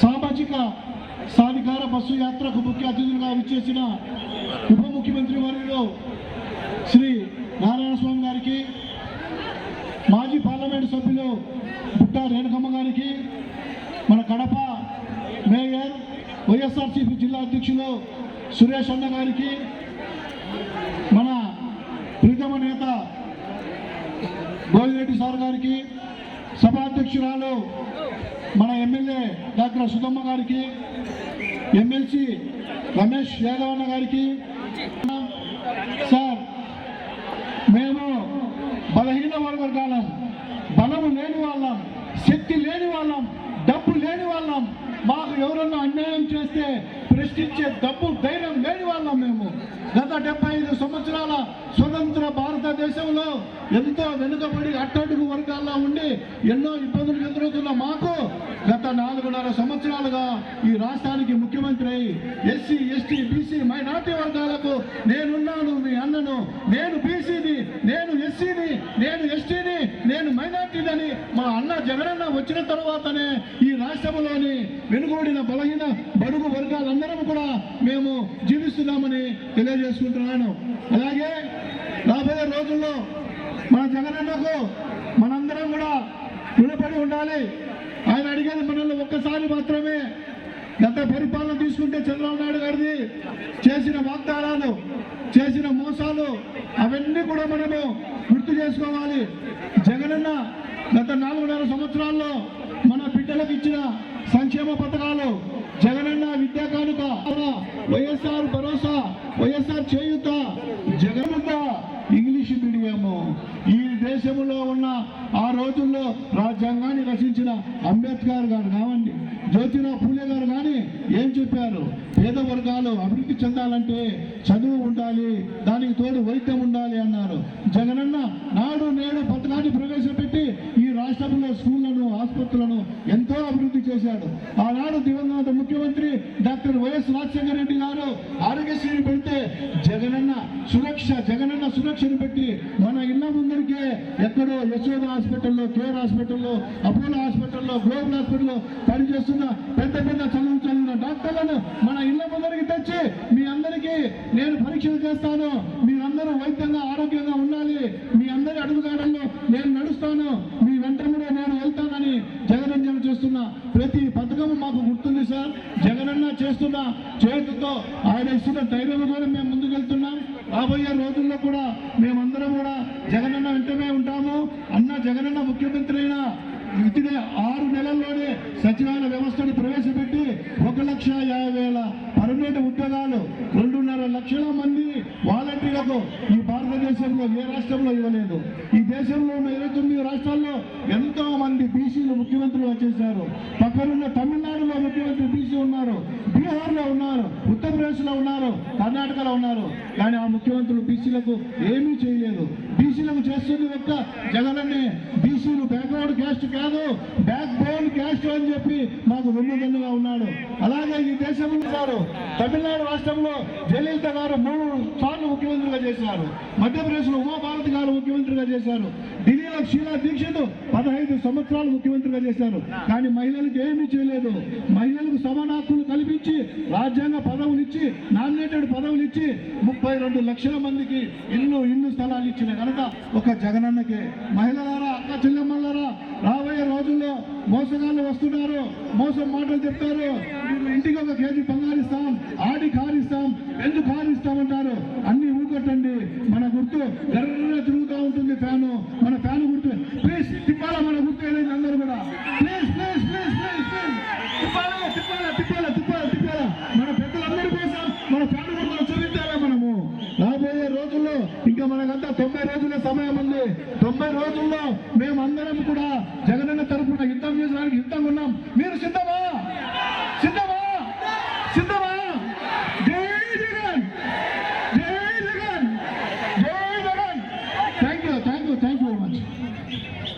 సామాజిక సాధికార బస్సు యాత్రకు ముఖ్య అతిథులుగా విచ్చేసిన ఉప ముఖ్యమంత్రి వర్యులు శ్రీ నారాయణ స్వామి గారికి మాజీ పార్లమెంట్ సభ్యులు బుట్టా రేణుకమ్మ గారికి మన కడప మేయర్ వైఎస్ఆర్సీపీ జిల్లా అధ్యక్షులు సురేష్ అన్న గారికి మన ప్రీతమ నేత గోవిరెడ్డి సార్ గారికి సభాధ్యక్షురాలు మన ఎమ్మెల్యే డాక్టర్ సుధమ్మ గారికి ఎమ్మెల్సీ రమేష్ యాదవ్ అన్న గారికి సార్ మేము బలహీన వర్గాలం బలము లేని వాళ్ళం శక్తి లేని వాళ్ళం డబ్బు లేని వాళ్ళం మాకు ఎవరన్నా అన్యాయం చేస్తే ప్రశ్నించే డబ్బు ధైర్యం లేని వాళ్ళం మేము. గత డెబ్బై ఐదు సంవత్సరాల స్వతంత్ర భారతదేశంలో ఎంతో వెనుకబడి అట్టడుగు వర్గాల్లో ఉండి ఎన్నో ఇబ్బందులు ఎదురవుతున్న మాకు గత నాలుగున్నర సంవత్సరాలుగా ఈ రాష్ట్రానికి ముఖ్యమంత్రి అయి ఎస్సీ ఎస్టీ బీసీ మైనార్టీ వర్గాలకు నేనున్నాను మీ అన్నను నేను బీసీని నేను ఎస్సీని నేను ఎస్టీని నేను మైనార్టీని మా అన్న జగనన్న వచ్చిన తర్వాతనే ఈ రాష్ట్రంలోని వెనుకబడిన బలహీన బడుగు వర్గాలందరం కూడా మేము జీవిస్తున్నామని తెలియజేసుకుంటున్నాను. అలాగే రాబోయే రోజుల్లో మన జగనన్నకు మనందరం కూడా రుణపడి ఉండాలి. ఆయన అడిగేది మనల్ని ఒక్కసారి మాత్రమే. గత పరిపాలన తీసుకుంటే చంద్రబాబు నాయుడు గారిది చేసిన వాగ్దానాలు చేసిన మోసాలు అవన్నీ కూడా మనము గుర్తు చేసుకోవాలి. జగనన్న గత నాలుగున్నర సంవత్సరాల్లో మన బిడ్డలకు ఇచ్చిన సంక్షేమ పథకాలు జగనన్న విద్యా కానుక వైఎస్ఆర్ భరోసా వైఎస్ఆర్ చేయుత జగనన్న ఇంగ్లీష్ మీడియము ఈ దేశంలో ఉన్న ఆ రోజుల్లో రాజ్యాంగాన్ని రచించిన అంబేద్కర్ గారు కావండి. జ్యోతిరావు పూలే గారు కానీ ఏం చెప్పారు? పేద వర్గాలు అభివృద్ధి చెందాలంటే చదువు ఉండాలి దానికి తోడు వైద్యం ఉండాలి అన్నారు. జగనన్న నాడు నేడు పథకాన్ని ప్రవేశపెట్టి ఈ రాష్ట్రంలో స్కూళ్ళను ఆసుపత్రులను ఎంతో అభివృద్ధి చేశాడు. ఆనాడు దివంగత ముఖ్యమంత్రి డాక్టర్ వైఎస్ రాజశేఖర రెడ్డి గారు ఆరోగ్యశ్రీని పెడితే జగనన్న సురక్ష జగనన్న సురక్షను పెట్టి మన ఇళ్ళ ముందరికే ఎక్కడో యశోద హాస్పిటల్లో కేర్ హాస్పిటల్లో అపోలో హాస్పిటల్లో గ్లోబల్ హాస్పిటల్లో పనిచేస్తున్న పెద్ద పెద్ద చదువు చదివిన డాక్టర్లను మన ఇళ్ళ ముందరికి తెచ్చి మీ అందరికీ నేను పరీక్షలు చేస్తాను. మీరందరూ వైద్యంగా ఆరోగ్యంగా ఉండాలి. మీ అందరి అడుగుదాడల్లో నేను నడుస్తాను. మీ వెంట కూడా నేను వెళ్తానని జగనన్న చేస్తున్న ప్రతి పథకం మాకు గుర్తుంది సార్. జగనన్న చేస్తున్న చేతితో ఆయన ఇస్తున్న ధైర్యం ద్వారా మేము ముందుకు వెళ్తున్నాం. రాబోయే రోజుల్లో కూడా మేమందరం కూడా జగనన్న వెంటనే ఉంటాము. అన్న జగనన్న ముఖ్యమంత్రి ఉద్యోగాలు రెండున్నర లక్షల మంది వాలంటీర్లకు ఈ భారతదేశంలో ఏ రాష్ట్రంలో ఇవ్వలేదు. ఈ దేశంలో ఉన్న ఇరవై తొమ్మిది రాష్ట్రాల్లో ఎంతో మంది బీసీలు ముఖ్యమంత్రులు వచ్చేసారు పక్కనున్న తమిళనాడులో ముఖ్యమంత్రి బీసీ ఉన్నారు. బీహార్లో ఉన్నారు. ఉత్తరప్రదేశ్లో ఉన్నారు. కర్ణాటకలో ఉన్నారు. కానీ ఆ ముఖ్యమంత్రులు బీసీలకు ఏమీ చేయలేదు. బీసీలకు చేస్తుంది ఒక్క జగనన్నే. బీసీలు బ్యాక్వర్డ్ క్యాస్ట్ కాదు. బ్యాక్ బోన్ క్యాస్ట్ అని చెప్పి మాకు వెన్నుదన్నుగా ఉన్నాడు. అలాగే ఈ దేశంలో గారు తమిళనాడు రాష్ట్రంలో జయలలిత గారు మూడు సార్లు ముఖ్యమంత్రిగా చేశారు. మధ్యప్రదేశ్లో ఉమాభారతి గారు ముఖ్యమంత్రిగా చేశారు. ఢిల్లీలో షీలా దీక్షిత్ పదహైదు సంవత్సరాలు ముఖ్యమంత్రిగా చేశారు. కానీ మహిళలకు ఏమీ చేయలేదు. మహిళలకు సమాన హక్కులు కల్పించి రాజ్యాంగ పదవులు ఇచ్చి నామినేటెడ్ పదవులు ఇచ్చి ముప్పై రెండు లక్షల మందికి ఇల్లు ఇల్లు స్థలాలు ఇచ్చిన ఘనత ఒక జగనన్నకే. మహిళలారా అక్క చెల్లెమ్మలారా రాబోయే రోజుల్లో మోసగాళ్ళు వస్తున్నారు. మోసం మాటలు చెప్తారు. మీరు ఇంటికి ఒక కేజీ బంగారు ఇస్తాం ఆడి కారు ఇస్తాం ఎందుకు కారు ఇస్తామంటారు. అన్ని ఊకొట్టండి. మన గుర్తు గర్ర తిరుగుతూ ఉంటుంది ఫ్యాను. మన ఫ్యాన్ గుర్తు. ప్లీజ్ తిప్పాలా మన గుర్తు ఏదైంది అందరూ కూడా? Please please please please please. తిప్పాలా తిప్పాలా తిప్పాలా తిప్పాలా తిప్పాలా. మన పెద్దలందరి కోసం మన ఫ్యాన్ గుర్తులు చూపించాలా మనము. రాబోయే రోజుల్లో ఇంకా మనకంతా తొంభై రోజుల సమయం ఉంది. తొంభై రోజుల్లో 진단원